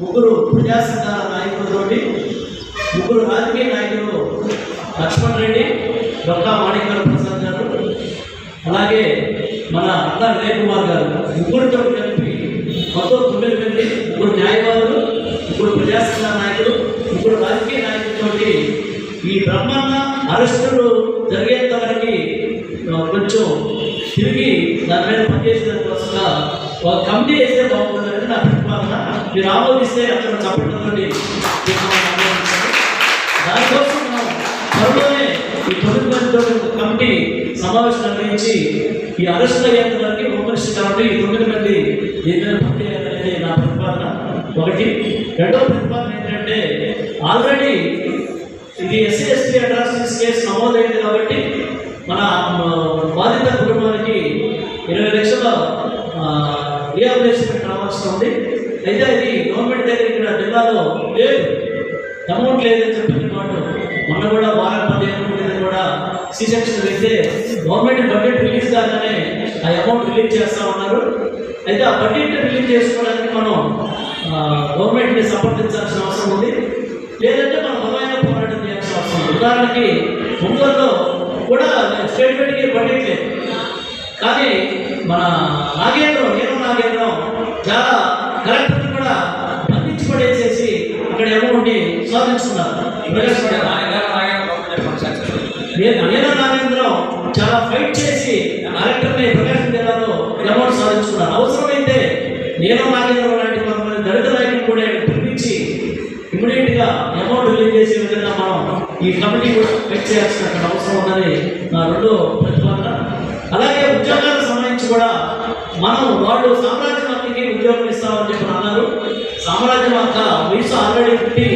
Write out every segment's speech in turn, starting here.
ముగ్గురు ప్రజా సంఘాల నాయకులతోటి. ముగ్గురు రాజకీయ నాయకులు లక్ష్మణ్ రెడ్డి దొక్కా మాణిక్య ప్రసాద్ గారు అలాగే మన అన్న వినయ్ కుమార్ గారు. ముగ్గురితో కలిపి మొత్తం తొమ్మిది మంది ముగ్గురు న్యాయవాదులు ముగ్గురు ప్రజా సంఘాల నాయకులు ముగ్గురు రాజకీయ నాయకులతోటి ఈ బ్రహ్మన్న అరెస్టులు జరిగేంత వరకు కొంచెం తిరిగి దాని మీద పనిచేసిన కోసంగా ఒక కమిటీ వేస్తే బాగుంటుందని నా ప్రతిపాదన మీరు ఆమోదిస్తే అక్కడ చప్పట్లతోటి దానికోసం మనం త్వరలోనే ఈ తొమ్మిది మందితో కమిటీ సమావేశం నిర్వహించి ఈ అరెస్ట్ అయ్యేంత వరకు కాబట్టి ఈ తొమ్మిది మంది ఏదైనా మీద పనిచేయాలనేది నా ప్రతిపాదన ఒకటి. రెండవ ప్రతిపాదన ఏంటంటే ఆల్రెడీ ఇది ఎస్సీ ఎస్టీ అట్రాసిటీస్ కేసు నమోదైంది కాబట్టి మన బాధిత రిహాబిలేషన్ రావాల్సి ఉంది. అయితే అది గవర్నమెంట్ దగ్గర ఇక్కడ జిల్లాలో లేదు. అమౌంట్ లేదని చెప్పిన మాట మొన్న కూడా వారం పదిహేను మీద కూడా సి సెక్షన్ అయితే గవర్నమెంట్ బడ్జెట్ రిలీజ్ కాగానే ఆ అమౌంట్ రిలీజ్ చేస్తా ఉన్నారు. అయితే ఆ బడ్జెట్ రిలీజ్ చేసుకోవడానికి మనం గవర్నమెంట్ని సంప్రదించాల్సిన అవసరం ఉంది. లేదంటే మనం బలమైన పోరాటం చేయాల్సిన అవసరం ఉంది. ఉదాహరణకి ముందులో కూడా స్టేట్ బడ్జెట్ లేదు. కానీ మన నాగేంద్రం నేను నాగేంద్రం చాలా కలెక్టర్ కూడా బంధించి పడేసేసి అక్కడ అమౌంట్ని సాధించుకున్నారు నేను నేను నాగేంద్రం చాలా ఫైట్ చేసి కలెక్టర్ని ప్రకాశం జిల్లాలో అమౌంట్ సాధించుకున్నారు. అవసరమైతే నేను నాగేంద్రం లాంటి కొంతమంది దళిత నాయకులు కూడా పిలిపించి ఇమీడియట్గా అమౌంట్ రిలీజ్ చేసే విధంగా మనం ఈ కమిటీ కూడా ఫైట్ చేయాల్సిన అవసరం ఉందని నా రెండో ప్రతిపాదన. అలాగే మనం వాళ్ళు సామ్రాజ్యం ఉద్యోగం ఇస్తామని చెప్పి అన్నారు. సామ్రాజ్యం వయసు ఆల్రెడీ పుట్టి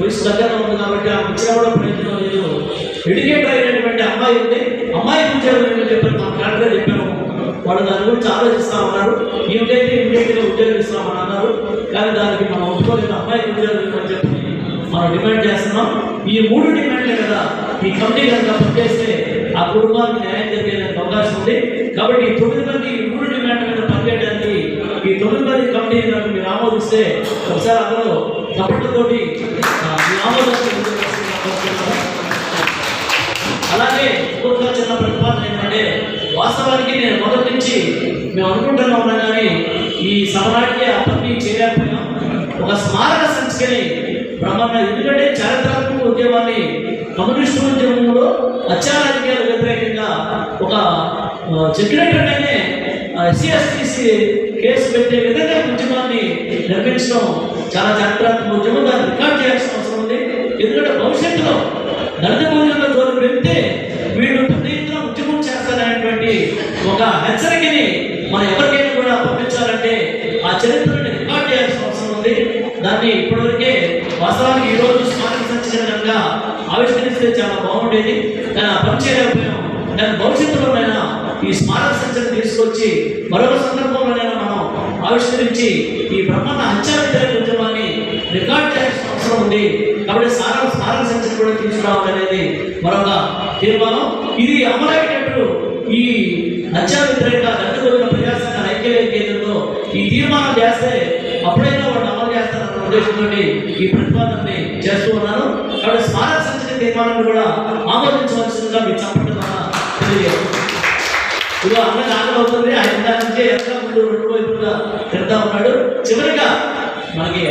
వయసు దగ్గర ఉంది కాబట్టి ఆ ఇచ్చిన కూడా ప్రయత్నం లేదు. ఎడ్యుకేటర్ అయినటువంటి అమ్మాయి ఉంది. అమ్మాయి ఉద్యోగం ఏమని చెప్పారు మనం కరెక్ట్గా చెప్పాము. వాళ్ళు దాని గురించి ఆలోచిస్తా ఉన్నారు. ఏమిటైతే ఇమీడియట్గా ఉద్యోగం ఇస్తామని అన్నారు. కానీ దానికి మనం ఒప్పుకోలేదు అమ్మాయి ఉద్యోగం ఇవ్వమని చెప్పి మనం డిమాండ్ చేస్తున్నాం. ఈ మూడు డిమాండ్లే కదా. ఈ కమిటీ కనుక పనిచేస్తే ఆ కుటుంబానికి న్యాయం జరిగే అవకాశం ఉంది. కాబట్టి ఈ తొమ్మిది మంది ఈ మూడు డిమాండ్ల మీద పనిచేయడానికి ఈ తొమ్మిది మంది కమిటీ కనుక మీరు ఆమోదిస్తే ఒకసారి అందరూ చప్పట్లతోటి అలాగే ఇంకొక చిన్న ప్రతిపాదన ఏంటంటే వాస్తవానికి నేను మొదటి నుంచి మేము అనుకుంటున్నా ఉన్నా కానీ ఈ సమరానికి ఆ చేయలేకపోయినా ఒక స్మారక సంస్థని బ్రహ్మాండ ఎందుకంటే చారిత్రాత్మక ఉద్యమాన్ని కమ్యూనిస్టు ఉద్యమంలో అత్యారాజకీయాలకు వ్యతిరేకంగా ఒక చెప్పినట్టుగానే ఎస్సీ కేసు పెట్టే విధంగా ఉద్యమాన్ని నిర్మించడం చాలా జాగ్రత్తగా ఉద్యమం దాన్ని రికార్డ్ చేయాల్సిన అవసరం ఉంది. ఎందుకంటే భవిష్యత్తులో దళిత భోజనంలో జోలు పెడితే వీళ్ళు పెద్ద ఎత్తున ఉద్యమం చేస్తారనేటువంటి ఒక హెచ్చరికని మనం ఎవరికైనా కూడా పంపించాలంటే ఆ చరిత్రని రికార్డ్ చేయాల్సిన అవసరం ఉంది. దాన్ని ఇప్పటివరకే వాస్తవానికి ఈ రోజు స్మారక సంచలనంగా ఆవిష్కరిస్తే చాలా బాగుండేది. కానీ ఆ పని చేయలేకపోయాం. దాని భవిష్యత్తులోనైనా ఈ స్మారక సంచలనం తీసుకొచ్చి మరొక సందర్భంలోనైనా మనం ఆవిష్కరించి ఈ బ్రహ్మాండ అంచనా వ్యతిరేక ఉద్యమాన్ని రికార్డ్ చేయాల్సిన అవసరం ఉంది. కాబట్టి సారం స్మారక సంచలనం కూడా తీసుకురావాలనేది మరొక తీర్మానం. ఇది అమలయ్యేటట్టు ఈ అంచనా వ్యతిరేక దళిత ప్రజాసంఘ ఐక్యవేద కేంద్రంలో ఈ తీర్మానం చేస్తే అప్పుడైనా వాళ్ళు అమలు చేస్తారన్న ఉద్దేశంతో ఈ ప్రతిపాదనని చేస్తూ ఉన్నాను. కాబట్టి స్మారక సంచలన తీర్మానాన్ని కూడా ఆమోదించవలసిందిగా మీ చప్పట్ల తెలియజేస్తాను ఇదిగో అన్న ఆకలి అవుతుంది. ఆయన ఇందాక నుంచే ఎంత ముందు రెండు వైపులుగా తిడతా ఉన్నాడు. చివరిగా మనకి